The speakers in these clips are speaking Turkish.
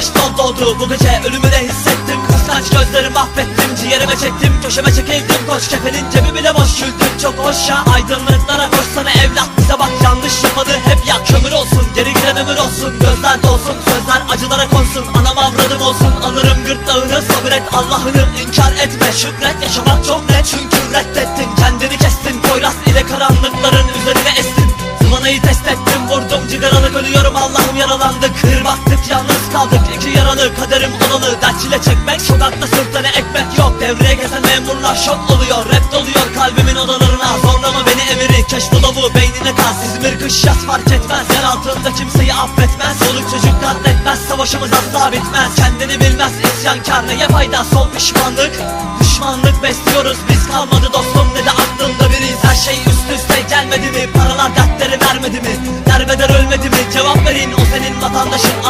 Keş son doğdu Bu gece ölümü de hissettim. Kıskanç gözlerimi affettim Ciğerime çektim. Köşeme çekildim. Koç kefenin cebi bile boş güldüm Çok hoş ya aydınlıklara koşsana evlat. Bize bak yanlış yapmadı. Hep yak Kömür olsun. Geri giren ömür olsun. Gözler dolsun. Sözler acılara konsun. Anam avradım olsun. Alırım gırtlağını Sabret Allah'ını. İnkar etme. Şükret. Yaşamak çok kaderim olalı Dert çile çekmek. Sokakta sırtına ekmek yok. Devreye gezen memurlar şok oluyor. Rap doluyor kalbimin odalarına. Zorlama beni emiri. Keş dolabı beynine kas İzmir kış yaz fark etmez. Yer altında kimseyi affetmez. Soluk çocuk katletmez. Savaşımız asla bitmez. Kendini bilmez. İsyankar. Neye fayda? Son pişmanlık. Düşmanlık besliyoruz. Biz kalmadı dostum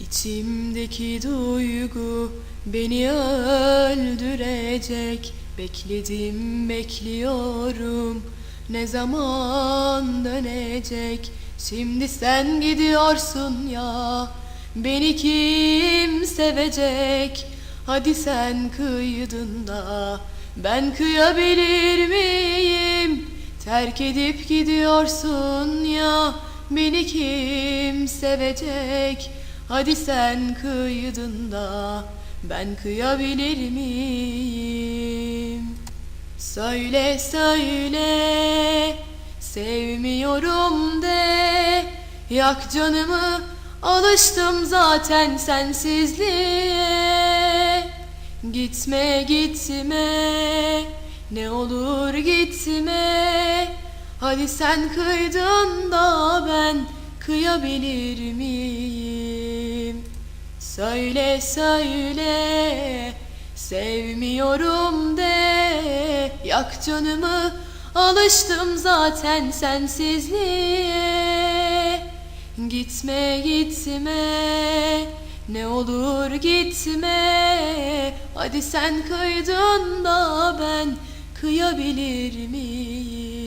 İçimdeki duygu beni öldürecek. Bekledim bekliyorum. Ne zaman dönecek? Şimdi sen gidiyorsun ya. Beni kim sevecek? Hadi sen kıydın da ben kıyabilir miyim? Terk edip gidiyorsun ya. Beni kim sevecek Hadi sen kıydın da ben kıyabilir miyim? Söyle söyle sevmiyorum de Yak canımı alıştım zaten sensizliğe Gitme gitme ne olur gitme Hadi sen kıydın da ben kıyabilir miyim? Söyle söyle sevmiyorum de. Yak canımı alıştım zaten sensizliğe. Gitme gitme ne olur gitme. Hadi sen kıydın da ben kıyabilir miyim?